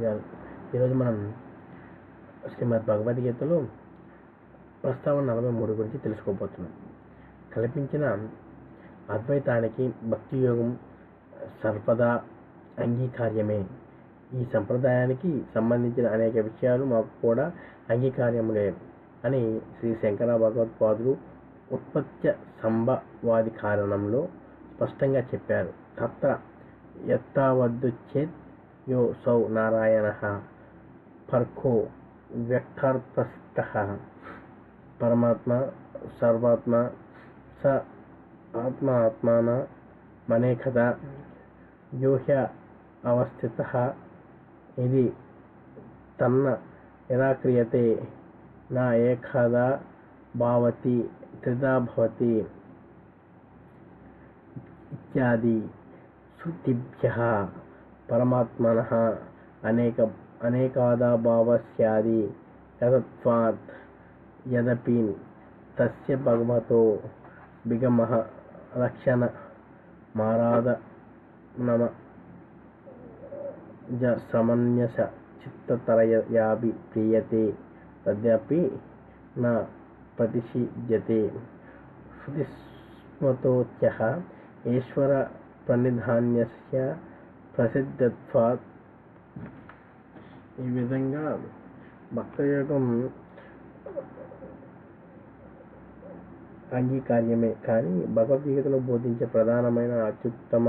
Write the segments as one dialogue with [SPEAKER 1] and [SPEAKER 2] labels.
[SPEAKER 1] గారు ఈరోజు మనం శ్రీమద్ భగవద్గీతలో ప్రస్తావన నలభై మూడు గురించి తెలుసుకోబోతున్నాం. కల్పించిన అద్వైతానికి భక్తి యోగం సర్వదా అంగీకార్యమే. ఈ సంప్రదాయానికి సంబంధించిన అనేక విషయాలు మాకు కూడా అంగీకార్యములే అని శ్రీ శంకర భగవత్పాదులు ఉత్పత్య సంభవాది కారణంలో స్పష్టంగా చెప్పారు. తత్ర యత్తావద్దుచ్చేత్ చేత్ यो सौ नारायण फर्को व्यर्थार्थस्थः परमात्मा, सर्वात्मा, स आत्मा मनेकदा यो ह्य अवस्थितः यदि तन्न निराक्रियते, न एकदा भावति, त्रिधा भवति इत्यादि। श्रुतिभ्य। परमात्म अनेक अनेकादा भाव अनेकादाभावस्यादि तदत्वात् यदपि तस्य भगवतो बिगमः लक्षण माराद नम ज समन्यस चित्ततरयापि प्रीयते तद्यपि न प्रतिषिज्यते श्रुतिस्मतोच्यः ईश्वरप्रणिधान्यस्य ప్రసిద్ధత్వాత్ ఈ విధంగా భక్తయోగం అంగీకార్యమే. కానీ భగవద్గీతలో బోధించే ప్రధానమైన అత్యుత్తమ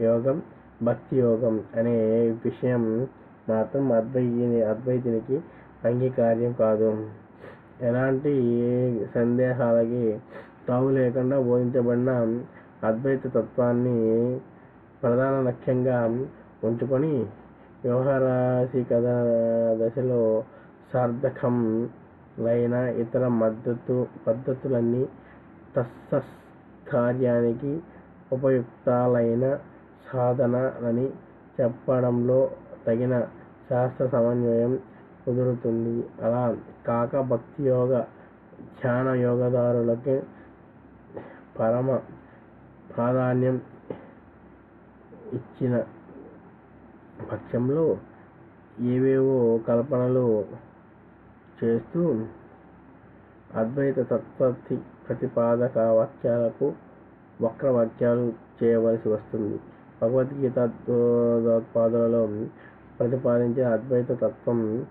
[SPEAKER 1] యోగం భక్తి యోగం అనే విషయం మాత్రం అద్వైతిని అద్వైతునికి అంగీకార్యం కాదు. ఎలాంటి సందేహాలకి తావు లేకుండా బోధించబడిన అద్వైత తత్వాన్ని ప్రధాన లక్ష్యంగా ఉంచుకొని వ్యవహారాశికత దశలో సార్థకం లైన ఇతర మద్దతు పద్ధతులన్నీ తస్సస్ కార్యానికి ఉపయుక్తాలైన సాధనలని చెప్పడంలో తగిన శాస్త్ర సమన్వయం కుదురుతుంది. అలా కాక భక్తి యోగ ధ్యాన యోగదారులకి పరమ ప్రాధాన్యం ఇచ్చిన పక్షంలో ఏవేవో కల్పనలు చేస్తూ అద్వైత తత్వతి ప్రతిపాదక వాక్యాలకు వక్ర వాక్యాలు చేయవలసి వస్తుంది. భగవద్గీత పాదులలో ప్రతిపాదించిన అద్వైత తత్వం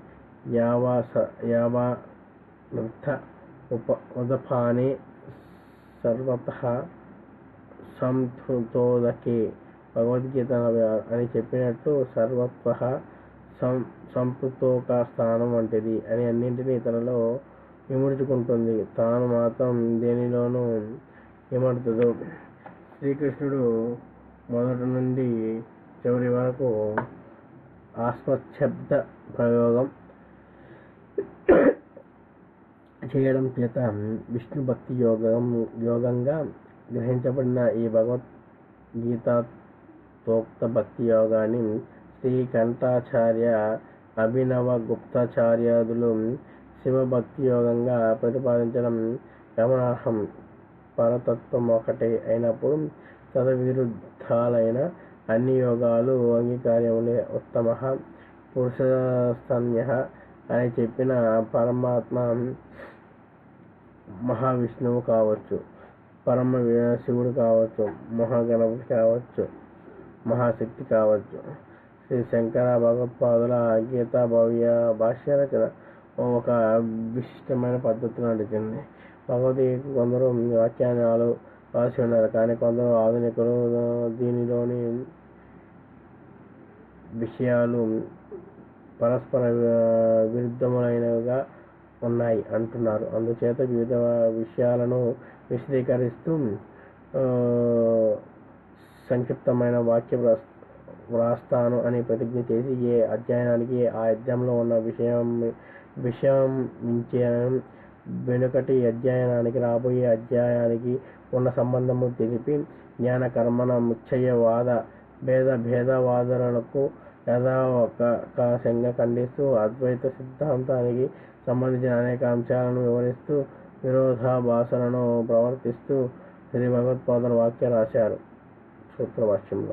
[SPEAKER 1] యావాస యావానర్థ ఉప ఉదపానే సర్వత సంతోదకే భగవద్గీత అని చెప్పినట్టు సర్వత్వ సం సంపుతోక స్థానం వంటిది అని అన్నింటినీ తనలో ఇముడుచుకుంటుంది తాను మాత్రం దేనిలోనూ ఇమడుతుందో శ్రీకృష్ణుడు మొదటి నుండి చివరి వరకు ఆస్మశబ్ద ప్రయోగం చేయడం చేత విష్ణు భక్తి యోగం యోగంగా గ్రహించబడిన ఈ సూక్త భక్తి యోగాన్ని శ్రీ కంఠాచార్య అభినవ గుప్తాచార్యాదులు శివభక్తి యోగంగా ప్రతిపాదించడం గమనార్హం. పరతత్వం ఒకటే అయినప్పుడు తదవిరుద్ధాలైన అన్ని యోగాలు అంగీకార్యములే ఉత్తమ. పురుషస్తన్య అని చెప్పిన పరమాత్మ మహావిష్ణువు కావచ్చు పరమ శివుడు కావచ్చు మహాగణపతి కావచ్చు మహాశక్తి కావచ్చు. శ్రీ శంకర భగవత్పాదుల గీతా భవ్య భాష్య రచన ఒక విశిష్టమైన పద్ధతిలో నడిచింది. భగవద్గీత కొందరు వ్యాఖ్యానాలు రాసి ఉన్నారు. కానీ కొందరు ఆధునికులు దీనిలోని విషయాలు పరస్పర విరుద్ధములైనవిగా ఉన్నాయి అంటున్నారు. అందుచేత వివిధ విషయాలను విశదీకరిస్తూ సంక్షిప్తమైన వాక్య వ్రాస్తాను అని ప్రతిజ్ఞ చేసి ఏ అధ్యయనానికి ఆ అధ్యాయంలో ఉన్న విషయం విషయం మించడం వెనుకటి అధ్యయనానికి రాబోయే అధ్యాయానికి ఉన్న సంబంధము తెలిపి జ్ఞాన కర్మణ ముచ్చయ్యవాద భేద భేదవాదనలకు యథావకాశంగా ఖండిస్తూ అద్వైత సిద్ధాంతానికి సంబంధించిన అనేక అంశాలను వివరిస్తూ విరోధాభాసలను ప్రవర్తిస్తూ శ్రీ భగవత్పాదుల వాక్య రాశారు. तत्प्रवाच्यम